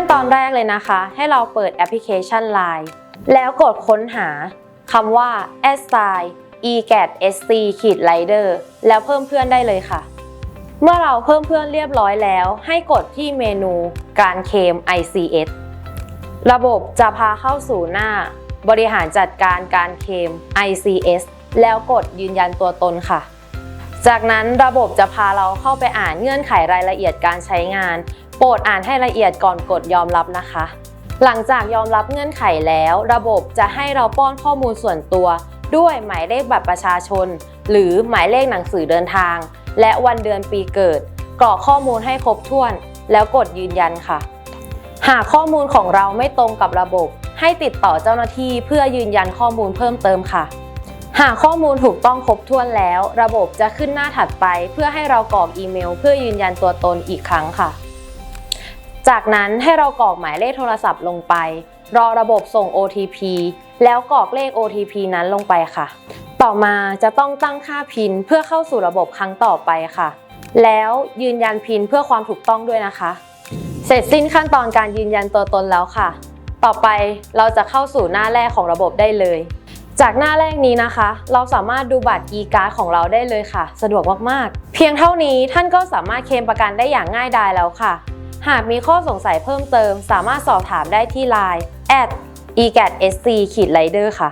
ขั้นตอนแรกเลยนะคะ ให้เราเปิดแอปพลิเคชัน Line แล้วกดค้นหาคำว่า s s i e g a t sc ขีด rider แล้วเพิ่มเพื่อนได้เลยค่ะ เมื่อเราเพิ่มเพื่อนเรียบร้อยแล้ว ให้กดที่เมนูการเคม ICS ระบบจะพาเข้าสู่หน้า บริหารจัดการการเคม ICS แล้วกดยืนยันตัวตนค่ะ จากนั้นระบบจะพาเราเข้าไปอ่านเงื่อนไขรายละเอียดการใช้งาน โปรดอ่านให้ละเอียดก่อนกดยอมรับนะคะ หลังจากยอมรับเงื่อนไขแล้ว ระบบจะให้เราป้อนข้อมูลส่วนตัว ด้วยหมายเลขบัตรประชาชน หรือหมายเลขหนังสือเดินทาง และวันเดือนปีเกิด กรอกข้อมูลให้ครบถ้วน แล้วกดยืนยันค่ะ หากข้อมูลของเราไม่ตรงกับระบบ ให้ติดต่อเจ้าหน้าที่เพื่อยืนยันข้อมูลเพิ่มเติมค่ะหากข้อมูลถูกต้องครบถ้วนแล้ว ระบบจะขึ้นหน้าถัดไป เพื่อให้เรากรอกอีเมล เพื่อยืนยันตัวตนอีกครั้งค่ะ จากนั้นให้เรากรอกหมายเลขโทรศัพท์ลงไป รอระบบส่ง OTP แล้วกรอกเลข OTP นั้นลงไปค่ะ ต่อมาจะต้องตั้งค่าพินเพื่อเข้าสู่ระบบครั้งต่อไปค่ะ แล้วยืนยันพินเพื่อความถูกต้องด้วยนะคะ เสร็จสิ้นขั้นตอนการยืนยันตัวตนแล้วค่ะ ต่อไปเราจะเข้าสู่หน้าแรกของระบบได้เลย จากหน้าแรกนี้นะคะ เราสามารถดูบัตร e-card ของเราได้เลยค่ะ สะดวกมากๆ เพียงเท่านี้ท่านก็สามารถเคลมประกันได้อย่างง่ายดายแล้วค่ะ หากมีข้อสงสัยเพิ่มเติม สามารถสอบถามได้ที่ Line at e g a t sc ขีด rider ค่ะ